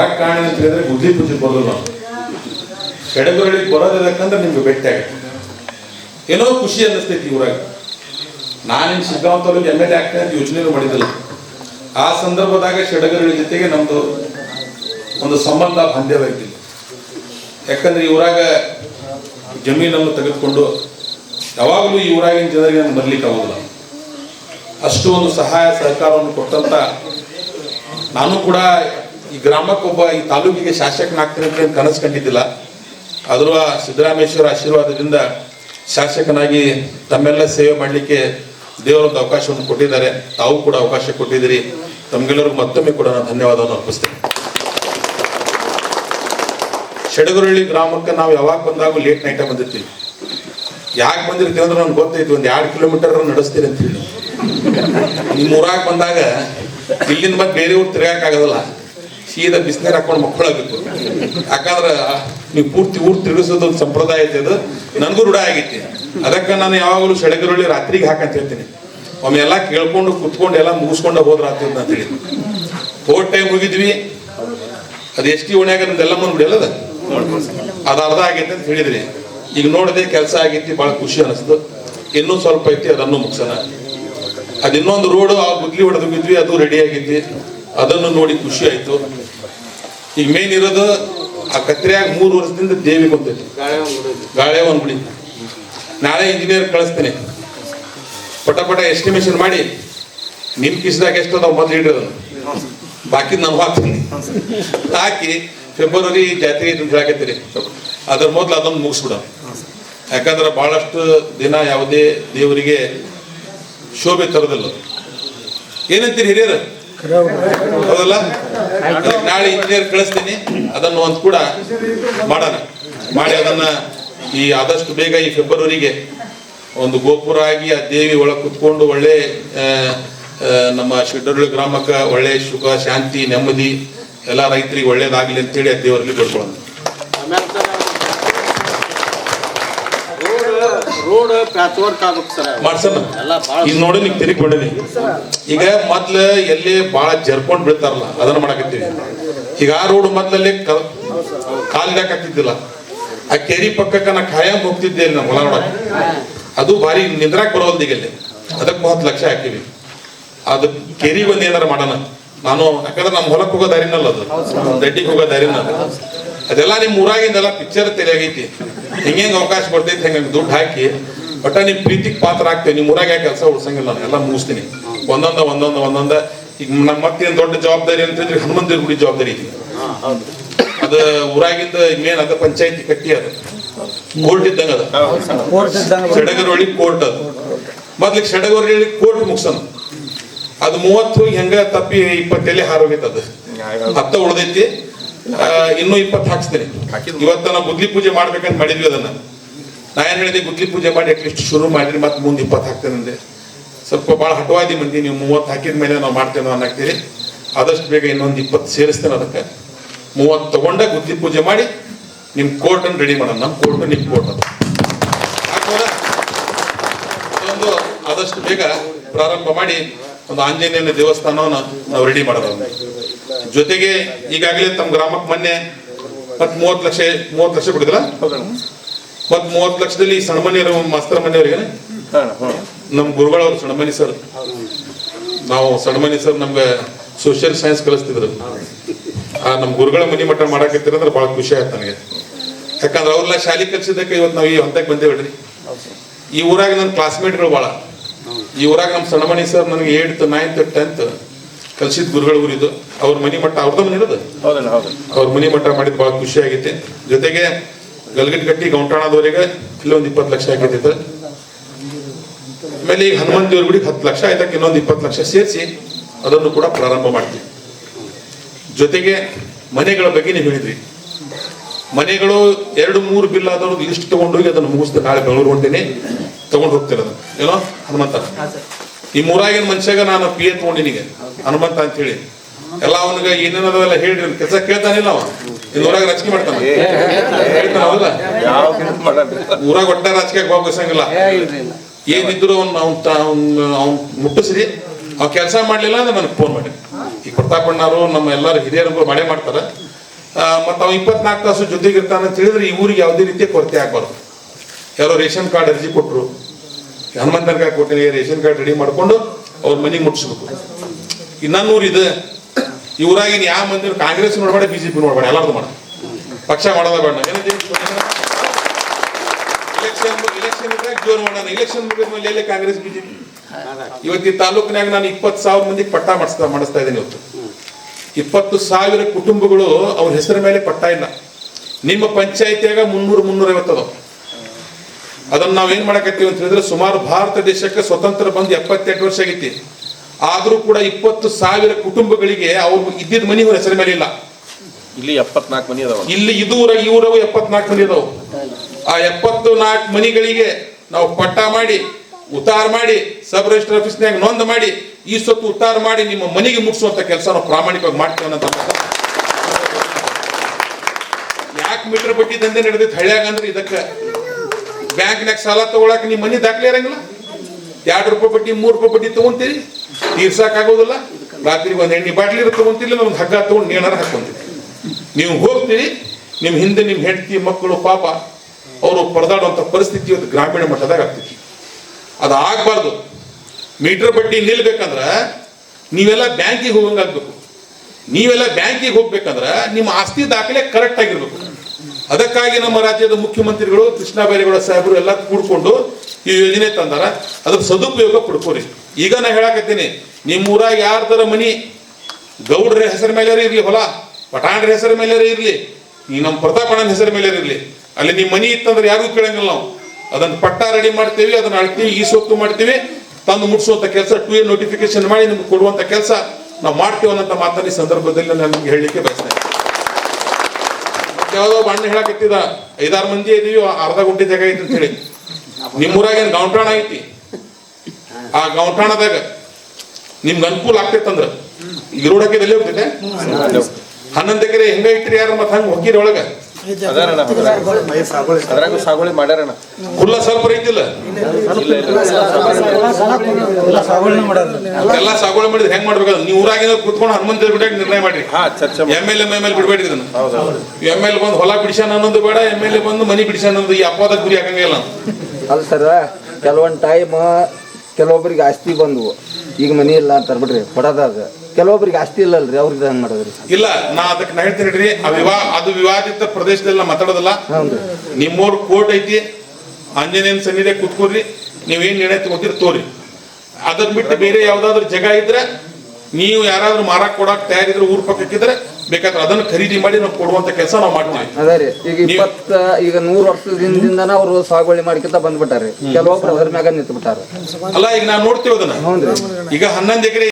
ಯಾಕೆ ಕಾರಣ ಅಂತ ಹೇಳಿದ್ರೆ ಗುದ್ಲಿ ಪೂಜೆ ಬರೋದು ನಾವು ಬರೋದಿಲ್ಲಕ್ಕಂದ್ರೆ ನಿಮ್ಗೆ ಭೇಟಿ ಏನೋ ಖುಷಿ ಅನ್ನಿಸ್ತೈತಿ ಊರಾಗ. ನಾನಿನ್ ಶಿಗ್ಗಾಂವ್ ಎಂ ಎಲ್ ಎ ಅಂತ ಯೋಚನೆ ಮಾಡಿದ್ದಿಲ್ಲ. ಆ ಸಂದರ್ಭದಾಗ ಶೆಡಗರಳಿ ಜೊತೆಗೆ ನಮ್ದು ಒಂದು ಸಂಬಂಧ ಬಾಂಧವ್ಯ ಯಾಕಂದ್ರೆ ಇವರಾಗ ಜಮೀನನ್ನು ತೆಗೆದುಕೊಂಡು ಯಾವಾಗಲೂ ಈ ಜನರಿಗೆ ನಾನು ಬರ್ಲಿಕ್ಕೆ ಆಗೋದಿಲ್ಲ. ಅಷ್ಟು ಒಂದು ಸಹಾಯ ಸಹಕಾರವನ್ನು ಕೊಟ್ಟಂತ ನಾನು ಕೂಡ ಈ ಗ್ರಾಮಕ್ಕೊಬ್ಬ ಈ ತಾಲೂಕಿಗೆ ಶಾಸಕನಾಗ್ತೀನಿ ಅಂತ ಏನು ಕನಸು ಕಂಡಿದ್ದಿಲ್ಲ ಆದರೂ ಆ ಸಿದ್ದರಾಮೇಶ್ವರ ಆಶೀರ್ವಾದದಿಂದ ಶಾಸಕನಾಗಿ ತಮ್ಮೆಲ್ಲ ಸೇವೆ ಮಾಡಲಿಕ್ಕೆ ದೇವರೊಂದು ಅವಕಾಶವನ್ನು ಕೊಟ್ಟಿದ್ದಾರೆ. ತಾವು ಕೂಡ ಅವಕಾಶ ಕೊಟ್ಟಿದ್ದೀರಿ. ತಮಗೆಲ್ಲರಿಗೂ ಮತ್ತೊಮ್ಮೆ ಕೂಡ ನಾನು ಧನ್ಯವಾದವನ್ನು ಅರ್ಪಿಸ್ತೇನೆ. ಶಡಗುರಳ್ಳಿ ಗ್ರಾಮಕ್ಕೆ ನಾವು ಯಾವಾಗ ಬಂದಾಗೂ ಲೇಟ್ ನೈಟ ಬಂದಿರ್ತೀವಿ. ಯಾಕೆ ಬಂದಿರ್ತೀವಿ ಅಂದ್ರೆ ನನಗೆ ಗೊತ್ತೈತಿ ಒಂದು ಎರಡು ಕಿಲೋಮೀಟರ್ ನಡೆಸ್ತೀರಿ ಅಂತ ಹೇಳಿ ನಿಮ್ಮ ಊರಾಗ ಬಂದಾಗ ಇಲ್ಲಿಂದ ಮತ್ತೆ ಬೇರೆ ಊರು ತಿರ್ಗಾಕಾಗೋದಿಲ್ಲ ಸೀದಾ ಬಿಸಿನೀರು ಹಾಕೊಂಡು ಮಕ್ಕಳಾಗಬೇಕು ಯಾಕಂದ್ರೆ ನೀವು ಪೂರ್ತಿ ಊರು ತಿರುಗಿಸೋದು ಒಂದು ಸಂಪ್ರದಾಯ ಐತೆ ಅದು. ನನಗೂ ರೂಢ ಆಗೈತಿ ಅದಕ್ಕೆ ನಾನು ಯಾವಾಗಲೂ ಸೆಡಗರೊಳ್ಳಿ ರಾತ್ರಿಗೆ ಹಾಕಂತ ಹೇಳ್ತೀನಿ. ಒಮ್ಮೆ ಎಲ್ಲ ಕೇಳ್ಕೊಂಡು ಕುತ್ಕೊಂಡು ಎಲ್ಲ ಮುಗಿಸ್ಕೊಂಡು ಹೋದ್ರ ಅಂತ ಹೇಳಿ. ಹೋದ ಟೈಮ್ ಮುಗಿದ್ವಿ ಅದು ಎಷ್ಟು ಓಣ್ಯಾಗ ನಮ್ದೆಲ್ಲ ಮಂದಿ ಅದ? ಅದು ಅರ್ಧ ಆಗೈತೆ ಅಂತ ಹೇಳಿದ್ರಿ. ಈಗ ನೋಡಿದೆ ಕೆಲಸ ಆಗೈತಿ, ಭಾಳ ಖುಷಿ ಅನಿಸ್ತು. ಇನ್ನೂ ಸ್ವಲ್ಪ ಐತಿ, ಅದನ್ನು ಮುಗಿಸೋಣ ಅದು ಇನ್ನೊಂದು ರೋಡ್ ಆ ಹೊಡೆದು ಬಿದ್ವಿ, ಅದು ರೆಡಿ ಆಗೈತಿ ಅದನ್ನು ನೋಡಿ ಖುಷಿ ಆಯ್ತು. ಈಗ ಮೇನ್ ಇರೋದು ಆ ಕತ್ರಿಯಾಗ ಮೂರು ವರ್ಷದಿಂದ ದೇವಿ ಬಂದೈತಿ. ಗಾಳೆ ಒಂದು ಗುಡಿ ನಾಳೆ ಇಂಜಿನಿಯರ್ ಕಳಿಸ್ತೇನೆ. ಪಟ ಪಟ ಎಸ್ಟಿಮೇಷನ್ ಮಾಡಿ ನಿಮ್ ಕಿಸ್ದಾಗ ಎಷ್ಟು ಅದಾವ ಮೊದಲು ಇಡೋದು ಬಾಕಿ ನಾನು ಹಾಕ್ತೀನಿ. ಹಾಕಿ ಫೆಬ್ರವರಿ ಜಾತ್ರೆ ಅಂತ ಹೇಳಕತ್ತೀರಿ ಅದ್ರ ಮೊದ್ಲು ಅದೊಂದು ಮುಗಿಸ್ಬಿಡ ಯಾಕಂದ್ರೆ ಬಹಳಷ್ಟು ದಿನ ಯಾವುದೇ ದೇವರಿಗೆ ಶೋಭೆ ತರೋದಿಲ್ಲ. ಏನಂತೀರಿ ಹಿರಿಯರು? ಹೌದಲ್ಲ? ನಾಳೆ ಇಂಜಿನಿಯರ್ ಕಳಿಸ್ತೀನಿ. ಅದನ್ನು ಒಂದು ಕೂಡ ಮಾಡೋಣ ಮಾಡಿ ಅದನ್ನ ಈ ಆದಷ್ಟು ಬೇಗ ಈ ಫೆಬ್ರವರಿಗೆ ಒಂದು ಗೋಪುರ ಆಗಿ ಆ ದೇವಿ ಒಳಗೆ ಕುತ್ಕೊಂಡು ಒಳ್ಳೆ ನಮ್ಮ ಶಿಡ್ಡಳ್ಳಿ ಗ್ರಾಮಕ್ಕೆ ಒಳ್ಳೆ ಸುಖ, ಶಾಂತಿ, ನೆಮ್ಮದಿ, ಎಲ್ಲ ರೈತರಿಗೆ ಒಳ್ಳೇದಾಗಲಿ ಅಂತೇಳಿ ಆ ದೇವರಲ್ಲಿ ಬೇಡ್ಕೊಳ್ಳೋಣ ರೋಡ್ ಪ್ಯಾಚ್ ವರ್ಕ್ ಆಗ್ಬೇಕು ಸರ್ ಈಗ ನೋಡಿ ನಿಮ್ಗೆ ತಿರುಗಿ ಬಿಡಲಿ ಈಗ ಮೊದ್ಲು ಎಲ್ಲಿ ಬಹಳ ಜರ್ಕೊಂಡ್ ಬಿಡ್ತಾರಲ್ಲ ಅದನ್ನ ಮಾಡಕತ್ತೀವಿ. ಈಗ ಆ ರೋಡ್ ಮೊದ್ಲಲ್ಲಿ ಕಾಲಿಡಾಕತ್ತಿದ್ದಿಲ್ಲ ಆ ಕೆರಿ ಪಕ್ಕಕ್ಕ ನಾ ಖಾಯಂ ಹೋಗ್ತಿದ್ದೆ ಇಲ್ಲಿ ನಮ್ಮ ಹೊಲ ನೋಡಕ್ಕೆ ಅದು ಭಾರಿ ನಿಂದ್ರಾಕ್ ಬರೋಲ್ದು ಈಗ ಇಲ್ಲಿ ಅದಕ್ಕೆ ಮೂವತ್ತು ಲಕ್ಷ ಹಾಕಿವಿ. ಅದು ಕೆರಿ ಒಂದು ಏನಾರ ಮಾಡೋಣ. ನಾನು ಯಾಕಂದ್ರೆ ನಮ್ಮ ಹೊಲಕ್ಕೆ ಹೋಗೋ ದಾರಿನಲ್ಲ ಅದು. ದಡ್ಡಿಗೆ ಹೋಗೋ ದಾರಿನ. ಅದೆಲ್ಲ ನಿಮ್ಮ ಊರಾಗಿಂದೆಲ್ಲ ಪಿಕ್ಚರ್ ತೆರೆಯಾಗೈತಿ ಹಿಂಗೆ ಅವಕಾಶ ಬರ್ತೈತಿ ಹೆಂಗ ದುಡ್ಡು ಹಾಕಿ. ಬಟ್ ನಿಮ್ ಪ್ರೀತಿಗೆ ಪಾತ್ರ ಆಗ್ತೇವೆ ನಿಮ್ಮ ಊರಾಗ ಕೆಲಸ ಉಳ್ಸಂಗಿಲ್ಲ ನಾನು ಎಲ್ಲ ಮುಗಿಸ್ತೀನಿ. ಒಂದೊಂದ ಒಂದೊಂದ ಒಂದೊಂದ. ಈಗ ನಮ್ಮ ಮತ್ತೇನು ದೊಡ್ಡ ಜವಾಬ್ದಾರಿ ಅಂತಂದ್ರೆ ಹನುಮಂತ ಗುಡಿ ಜವಾಬ್ದಾರಿ ಐತಿ. ಅದು ಊರಾಗಿಂದ ಇನ್ನೇನ್ ಅದ ಪಂಚಾಯತಿ ಕಟ್ಟಿ ಅದು. ಕೋರ್ಟ್ ಇದ್ದಂಗ ಅದ. ಸೆಡಗರೊಳಿ ಕೋರ್ಟ್ ಅದು. ಮೊದ್ಲಿಗೆ ಸೆಡಗರೊಳಿ ಕೋರ್ಟ್ ಮುಗ್ಸನ ಅದು ಮೂವತ್ತು ಹೆಂಗ ತಪ್ಪಿ ಇಪ್ಪತ್ತೆಲ್ಲಿ ಹಾರೋಗೈತೆ ಅದು. ಹತ್ತ ಉಳ್ದೈತಿ. ಇನ್ನೂ ಇಪ್ಪತ್ತು ಹಾಕ್ಸ್ತೀನಿ ಇವತ್ತು ನಾವು ಗುದ್ಲಿ ಪೂಜೆ ಮಾಡ್ಬೇಕಂತ ಮಾಡಿದ್ವಿ ಅದನ್ನ. ನಾ ಏನು ಹೇಳಿದೆ, ಗುದ್ಲಿ ಪೂಜೆ ಮಾಡಿ ಅಟ್ಲೀಸ್ಟ್ ಶುರು ಮಾಡಿರಿ, ಮತ್ತೆ ಮುಂದೆ ಇಪ್ಪತ್ತು ಹಾಕ್ತೇನೆ ಅಂದೆ. ಸ್ವಲ್ಪ ಭಾಳ ಹಟವಾದಿ ಮಂದಿ, ನೀವು ಮೂವತ್ತು ಹಾಕಿದ ಮೇಲೆ ನಾವು ಮಾಡ್ತೇವೆ ಅನ್ನಕ್ತೀರಿ. ಆದಷ್ಟು ಬೇಗ ಇನ್ನೊಂದು ಇಪ್ಪತ್ತು ಸೇರಿಸ್ತೇನೆ ಅದಕ್ಕೆ. ಮೂವತ್ತು ತಗೊಂಡ ಗುದ್ಲಿ ಪೂಜೆ ಮಾಡಿ ನಿಮ್ಮ ಕೋರ್ಟನ್ನು ರೆಡಿ ಮಾಡೋಣ. ನಮ್ಮ ಕೋರ್ಟ್ ನಿಮ್ಮ ಕೋರ್ಟ್ ಅದು. ಒಂದು ಆದಷ್ಟು ಬೇಗ ಪ್ರಾರಂಭ ಮಾಡಿ ಒಂದು ಆಂಜನೇಯನ ದೇವಸ್ಥಾನವನ್ನು ನಾವು ರೆಡಿ ಮಾಡೋದು. ಜೊತೆಗೆ ಈಗಾಗಲೇ ತಮ್ಮ ಗ್ರಾಮಕ್ಕೆ ಮೊನ್ನೆ ಮತ್ ಮೂವತ್ತು ಲಕ್ಷ ಮೂವತ್ತು ಲಕ್ಷ ಕೊಡಿದ್ರಲ್ಲ ಮತ್ತು ಮೂವತ್ತು ಲಕ್ಷದಲ್ಲಿ ಸಣ್ಮನಿಯರ ಮಾಸ್ತರ ಮನೆಯವರಿಗೆ ನಮ್ಮ ಗುರುಗಳವ್ರು ಸಣ್ಮನಿ ಸರ್. ನಾವು ಸಣ್ಮನಿ ಸರ್, ನಮ್ಗೆ ಸೋಷಿಯಲ್ ಸೈನ್ಸ್ ಕಲಿಸ್ತಿದ್ರು. ಆ ನಮ್ಮ ಗುರುಗಳ ಮನಿ ಮಠ ಮಾಡಕತ್ತಿರಂದ್ರೆ ಭಾಳ ಖುಷಿ ಆಯ್ತು ನನಗೆ. ಯಾಕಂದ್ರೆ ಅವ್ರೆಲ್ಲ ಶಾಲೆ ಕಲಿಸಿದ್ದಕ್ಕೆ ಇವತ್ತು ನಾವು ಈ ಹಂತಕ್ಕೆ ಬಂದೇವಿ ಈ ಊರಾಗ ನನ್ನ ಕ್ಲಾಸ್ಮೇಟ್ಗಳು ಭಾಳ. ಈ ಊರಾಗ ನಮ್ಮ ಸಣ್ಣಮಣಿ ಸರ್ ನನಗೆ ಏಟ್ ನೈನ್ತ್ ಟೆಂತ್ ಕಲ್ಸಿದ ಗುರುಗಳ ಊರಿದ್ದು ಅವ್ರ ಮನಿ ಮಠ ಅವ್ರದ್ದು ಮನೆ ಇರೋದು? ಅವ್ರ ಮನಿ ಮಟ್ಟ ಮಾಡಿದ್ ಬಹಳ ಖುಷಿ ಆಗೈತಿ. ಜೊತೆಗೆ ಗಲ್ಗಟ್ ಕಟ್ಟಿ ಗೌಂಟಾಣದವರೆಗೆ ಇಲ್ಲೊಂದು ಇಪ್ಪತ್ತು ಲಕ್ಷ ಆಗೈತಿತ್ತು ಆಮೇಲೆ ಈಗ ಹನುಮಂತ ದೇವ್ರ ಗುಡಿಗೆ ಹತ್ತು ಲಕ್ಷ ಆಯ್ತಕ್ಕೆ ಇನ್ನೊಂದು ಇಪ್ಪತ್ತು ಲಕ್ಷ ಸೇರಿಸಿ ಅದನ್ನು ಕೂಡ ಪ್ರಾರಂಭ ಮಾಡ್ತೀವಿ. ಜೊತೆಗೆ ಮನೆಗಳ ಬಗ್ಗೆ ನೀವು ಹೇಳಿದ್ರಿ. ಮನೆಗಳು ಎರಡು ಮೂರು ಬಿಲ್ ಆದವ್ರು ಲಿಸ್ಟ್ ತಗೊಂಡೋಗಿ ಅದನ್ನು ಮುಗಿಸ್ತೇನೆ ನಾಳೆ ಬೆಂಗಳೂರು ಹೊಂಟೇನೆ. ತಗೊಂಡು ಹೋಗ್ತಿರೋದು ಏನೋ? ಹನುಮಂತ. ಈ ಮೂರಾಗಿನ ಮನುಷ್ಯಾಗ ನಾನು ಪಿ ಎ ತಗೊಂಡಿನಿ ಈಗ. ಹನುಮಂತ ಅಂತ ಹೇಳಿ ಎಲ್ಲ ಅವನಿಗ ಏನೇನದೆಲ್ಲ ಹೇಳಿ ಕೆಲಸ ಕೇಳ್ತಾನಿಲ್ಲ ಅವ. ಇನ್ನು ಊರಾಗ ರಾಜಕೀಯ ಮಾಡ್ತಾನ. ಹೇಳ್ತಾನ ಹೌದಾ? ಯಾವ ಕೆಲಸ ಮಾಡಲ್ರಿ ಊರಾಗ ಒಟ್ಟ ರಾಜಕೀಯಕ್ಕೆ ಹೋಗಿಸಂಗಿಲ್ಲ ಏನಿದ್ರು ಅವ್ನ ಅವ್ನ ಅವ್ನ ಅವ್ನ ಮುಟ್ಟಿಸ್ರಿ. ಅವ್ ಕೆಲಸ ಮಾಡ್ಲಿಲ್ಲ ಅಂದ್ರೆ ನನಗೆ ಫೋನ್ ಮಾಡಿ. ಈ ಪ್ರತಾಪಣ್ಣವರು ನಮ್ಮ ಎಲ್ಲರೂ ಹಿರಿಯರು ಮಾಡೇ ಮಾಡ್ತಾರ. ಮತ್ತು ಅವ್ನು ಇಪ್ಪತ್ನಾಲ್ಕು ತಾಸು ಜೊತೆಗಿರ್ತಾನೆ ಅಂತ ಹೇಳಿದ್ರೆ ಈ ಊರಿಗೆ ಯಾವುದೇ ರೀತಿಯ ಕೊರತೆ ಆಗ್ಬಾರ್ದು. ಯಾರೋ ರೇಷನ್ ಕಾರ್ಡ್ ಅರ್ಜಿ ಕೊಟ್ಟರು ಹನುಮಂತನ ಕೊಟ್ಟಿನಿ ರೇಷನ್ ಕಾರ್ಡ್ ರೆಡಿ ಮಾಡ್ಕೊಂಡು ಅವ್ರ ಮನೆಗೆ ಮುಟ್ಟಿಸ್ಬೇಕು. ಇನ್ನೂರು ಇದು. ಇವರಾಗಿನ ಯಾವ ಮಂದಿ ಕಾಂಗ್ರೆಸ್ ನೋಡ್ಬೇಡ, ಬಿಜೆಪಿ ನೋಡ್ಬೇಡ, ಎಲ್ಲಾರ್ದು ಮಾಡ. ಪಕ್ಷ ಮಾಡೋದ ಬೇಡ. ಇಲೆಕ್ಷನ್ ಇಲೆಕ್ಷನ್ ಜೋರ್ ಮಾಡೋಣ ಇಲೆಕ್ಷನ್ ಕಾಂಗ್ರೆಸ್, ಬಿಜೆಪಿ? ಇವತ್ತಿನ ತಾಲೂಕಿನಾಗ ನಾನು ಇಪ್ಪತ್ತು ಸಾವಿರ ಮಂದಿಗೆ ಪಟ್ಟ ಮಾಡಿಸ್ತಾ ಮಾಡಿಸ್ತಾ ಇದ್ದೀನಿ ಇವತ್ತು. ಇಪ್ಪತ್ತು ಸಾವಿರ ಕುಟುಂಬಗಳು ಅವ್ರ ಹೆಸರ ಮೇಲೆ ಪಟ್ಟ ಇಲ್ಲ. ನಿಮ್ಮ ಪಂಚಾಯತಿಯಾಗ ಮುನ್ನೂರು ಮುನ್ನೂರ ಅದಾವ. ಅದನ್ನ ನಾವು ಏನ್ ಮಾಡಕತ್ತೀವಿ ಅಂತ ಹೇಳಿದ್ರೆ ಸುಮಾರು ಭಾರತ ದೇಶಕ್ಕೆ ಸ್ವತಂತ್ರ ಬಂದು ಎಪ್ಪತ್ತೆಂಟು ವರ್ಷ ಆಗೈತಿ. ಆದರೂ ಕೂಡ ಇಪ್ಪತ್ತು ಸಾವಿರ ಕುಟುಂಬಗಳಿಗೆ ಅವ್ರು ಇದ್ದಿದ್ದ ಮನಿ ಅವ್ರ ಹೆಸರ ಮೇಲೆ ಇಲ್ಲ. ಇಲ್ಲಿ ಎಪ್ಪತ್ನಾಲ್ಕು ಮನಿ ಅದಾವ. ಇಲ್ಲಿ ಇದೂರ ಇವರವು ಎಪ್ಪತ್ನಾಲ್ಕು ಮನಿ ಅದಾವು. ಆ ಎಪ್ಪತ್ತು ನಾಲ್ಕು ಮನಿಗಳಿಗೆ ನಾವು ಪಟ್ಟ ಮಾಡಿ ಉತ್ತಾರ ಮಾಡಿ ಸಬ್ ರಿಜಿಸ್ಟರ್ ಆಫೀಸ್ನಾಗ ನೋಂದ ಮಾಡಿ ಈ ಸೊತ್ತು ಉತ್ತಾರ ಮಾಡಿ ನಿಮ್ಮ ಮನೆಗೆ ಮುಟ್ಟಿಸುವಂತ ಕೆಲಸ ನಾವು ಪ್ರಾಮಾಣಿಕವಾಗಿ ಮಾಡ್ತೇವೆ ಅಂತ ಯಾಕೆ ಮೀಟರ್ ಬಟ್ಟಿ ದಂಧೆ ನಡೆದಿತ್ತು? ಹಳ್ಳಿಯಾಗ ಅಂದ್ರೆ ಇದಕ್ಕೆ ಬ್ಯಾಂಕ್ನಾಗ ಸಾಲ ತಗೊಳಕ್ ನಿಮ್ಮ ಮನೆ ದಾಖಲೆ ಇರಂಗಿಲ್ಲ? ಎರಡು ರೂಪಾಯಿ ಬಡ್ಡಿ, ಮೂರು ರೂಪಾಯಿ ಬಡ್ಡಿ ತಗೊಂತೀರಿ? ತೀರ್ಸಕ್ ಆಗೋದಿಲ್ಲ ರಾತ್ರಿ ಒಂದ್ ಎಣ್ಣೆ ಬಾಟ್ಲಿ ತಗೊಂತಿಲ್ಲ ಒಂದು ಹಗ್ಗ ತಗೊಂಡು ನೇಣಾರ ಹಾಕೊಂತೀರಿ. ನೀವು ಹೋಗ್ತೀರಿ ನಿಮ್ಮ ಹಿಂದೆ ನಿಮ್ಮ ಹೆಂಡತಿ, ಮಕ್ಕಳು, ಪಾಪ, ಅವರು ಪರದಾಡುವಂಥ ಪರಿಸ್ಥಿತಿ ಒಂದು ಗ್ರಾಮೀಣ ಮಟ್ಟದಾಗ ಆಗ್ತೈತಿ. ಅದು ಆಗ್ಬಾರ್ದು ಮೀಟರ್ ಬಡ್ಡಿ ನಿಲ್ಬೇಕಂದ್ರ ನೀವೆಲ್ಲ ಬ್ಯಾಂಕಿಗೆ ಹೋಗಂಗಾಗ್ಬೇಕು. ನೀವೆಲ್ಲ ಬ್ಯಾಂಕಿಗೆ ಹೋಗ್ಬೇಕಂದ್ರ ನಿಮ್ಮ ಆಸ್ತಿ ದಾಖಲೆ ಕರೆಕ್ಟ್ ಆಗಿರ್ಬೇಕು. ಅದಕ್ಕಾಗಿ ನಮ್ಮ ರಾಜ್ಯದ ಮುಖ್ಯಮಂತ್ರಿಗಳು, ಕೃಷ್ಣ ಬೈರೇಗೌಡ ಸಾಹೇಬರು ಎಲ್ಲ ಕೂಡ್ಕೊಂಡು ಈ ಯೋಜನೆ ತಂದಾರ. ಅದ್ರ ಸದುಪಯೋಗ ಪಡ್ಕೋರಿ. ಈಗ ನಾ ಹೇಳಕತ್ತೀನಿ ನಿಮ್ಮ ಊರಾಗ ಯಾರ್ದರ ಮನಿ, ಗೌಡ್ರ ಹೆಸರ ಮೇಲೆ ಇರ್ಲಿ, ಹೊಲ ಪಟಾಣ್ರ ಹೆಸರ ಮೇಲೆ ಇರ್ಲಿ, ಈ ನಮ್ಮ ಪ್ರತಾಪಣ್ಣನ ಹೆಸರ ಮೇಲೆ ಇರ್ಲಿ, ಅಲ್ಲಿ ನಿಮ್ಮ ಮನಿ ಇತ್ತಂದ್ರೆ ಯಾರಿಗೂ ಕೇಳಂಗಿಲ್ಲ ನಾವು. ಅದನ್ನ ಪಟ್ಟ ರೆಡಿ ಮಾಡ್ತೀವಿ, ಅದನ್ನ ಅಳ್ತೀವಿ, ಈ ಸೊತ್ತು ಮಾಡ್ತೀವಿ, ತಂದು ಮುಟ್ಸುವಂತ ಕೆಲಸ, ಟು ಎ ನೋಟಿಫಿಕೇಶನ್ ಮಾಡಿ ನಿಮ್ಗೆ ಕೊಡುವಂತ ಕೆಲಸ ನಾವು ಮಾಡ್ತೀವಿ ಅನ್ನೋಂಥ ಮಾತನ್ನ ಈ ಸಂದರ್ಭದಲ್ಲಿ ನಾನು ನಿಮ್ಗೆ ಹೇಳಲಿಕ್ಕೆ ಬಯಸ್ತೇನೆ. ಯಾವುದೋ ಬಣ್ಣ ಹೇಳಕತ್ತಿದ? ಐದಾರು ಮಂದಿ ಇದೀವಿ, ಅರ್ಧ ಗುಂಟೆ ಜಾಗ ಐತಿ ಅಂತ ಹೇಳಿ. ನಿಮ್ಮೂರಾಗ ಏನು ಗೌಂಟಾಣ ಐತಿ? ಆ ಗೌಂಟಾಣದಾಗ ನಿಮ್ಗೆ ಅನುಕೂಲ ಆಗ್ತೈತಂದ್ರ? ಈಗ ರೋಡ್ ಎಲ್ಲಿ ಹೋಗ್ತೈತೆ? ಹನ್ನೊಂದು ಎಕರೆ ಹೆಂಗ ಇಟ್ರಿ ಯಾರು ಮತ್ತೆ ಹಂಗೆ ಒಳಗ? ಅದ್ರಾಗ ಸಾಗುವಳಿ ಮಾಡ್ಯಾರಣ ಹುಲ್ಲ ಸ್ವಲ್ಪ ಐತಿಲ್ಲ ಇಲ್ಲ ಎಲ್ಲ ಸಾಗುವಳಿ ಮಾಡಿದ್ರೆ ಹೆಂಗ್ ಮಾಡ್ಬೇಕು? ನೀವು ಊರಾಗಿನ ಕುತ್ಕೊಂಡು ಹನುಮಂತ ಬಿಟ್ಟಾಗ ನಿರ್ಣಯ ಮಾಡ್ರಿ? ಹಾ ಚರ್ಚೆ ಮಾಡಿ M L M M L ಬಿಡ್ಬೇಡ್ರಿ ಇದನ್ನ. ಎಂ ಎಲ್ ಬಂದು ಹೊಲ ಬಿಡಿಸ್ಯಾನ ಅನ್ನೋದು ಬೇಡ ಎಂ ಎಲ್ ಎ ಬಂದು ಮನಿ ಬಿಡಿಸ್ಯಾನ ಅನ್ನೋದು ಈ ಅಪವಾದ ಗುರಿ ಆಗಂಗಿಲ್ಲ. ಅಲ್ಲ ಸರ್ ಕೆಲವೊಂದು ಟೈಮ್ ಕೆಲವೊಬ್ಬರಿಗೆ ಆಸ್ತಿ ಬಂದ್ವು. ಈಗ ಮನಿ ಇಲ್ಲ ಅಂತ ಬಿಡ್ರಿ ಕೊಡೋದಾಗ ಕೆಲವೊಬ್ಬರಿಗೆ ಆಸ್ತಿ ಇಲ್ಲಲ್ರಿ ಅವ್ರಿಗೆ ಹೆಂಗ್ ಮಾಡೋದ್ರಿ? ಇಲ್ಲ ನಾ ಅದಕ್ಕೆ ನಾ ಹೇಳ್ತೀನಿ ಹೇಳ್ರಿ ಆ ವಿವಾ ಅದು ವಿವಾದಿತ ಪ್ರದೇಶದಲ್ಲಿ ಮಾತಾಡೋದಲ್ಲ ಮಾತಾಡೋದಿಲ್ಲ. ಹೌದ್ರಿ. ನಿಮ್ಮೂರ್ ಕೋರ್ಟ್ ಐತಿ ಆಂಜನೇಯನ ಸನ್ನಿಧಿ ನೀವು ನೀವೇನ್ ನಿರ್ಣಯ ತಗೋತೀರಿ ತೋರಿ. ಅದನ್ನ ಬಿಟ್ಟು ಬೇರೆ ಯಾವ್ದಾದ್ರು ಜಗ ಇದ್ರೆ ನೀವು ಯಾರಾದ್ರೂ ಮಾರಾಕ್ ಕೊಡಕ್ ತಯಾರಿದ್ರೆ ಊರ್ ಪಕ್ಕಕ್ಕಿದ್ರೆ ಬೇಕಾದ್ರೆ ಅದನ್ನ ಖರೀದಿ ಮಾಡಿ ನಾವು ಕೊಡುವಂತ ಕೆಲಸ ನಾವು ಮಾಡ್ತೀವಿ. ಅದೇ ರೀ ಈಗ ಇಪ್ಪತ್ತ ಈಗ ನೂರ್ ವರ್ಷದಿಂದನ ಅವರು ಸಾಗುವಳಿ ಮಾಡ್ಕೊಂತ ಬಂದ್ಬಿಟ್ಟಾರೆ. ಕೆಲವೊಬ್ರು ಅದ್ರ ಮ್ಯಾಗ ನಿಂತು ಬಿಟ್ಟಾರ ಅಲ್ಲ ಈಗ ನಾವು ನೋಡ್ತೀವಿ ಅದನ್ನ. ಈಗ ಹನ್ನೊಂದು ಎಕರೆ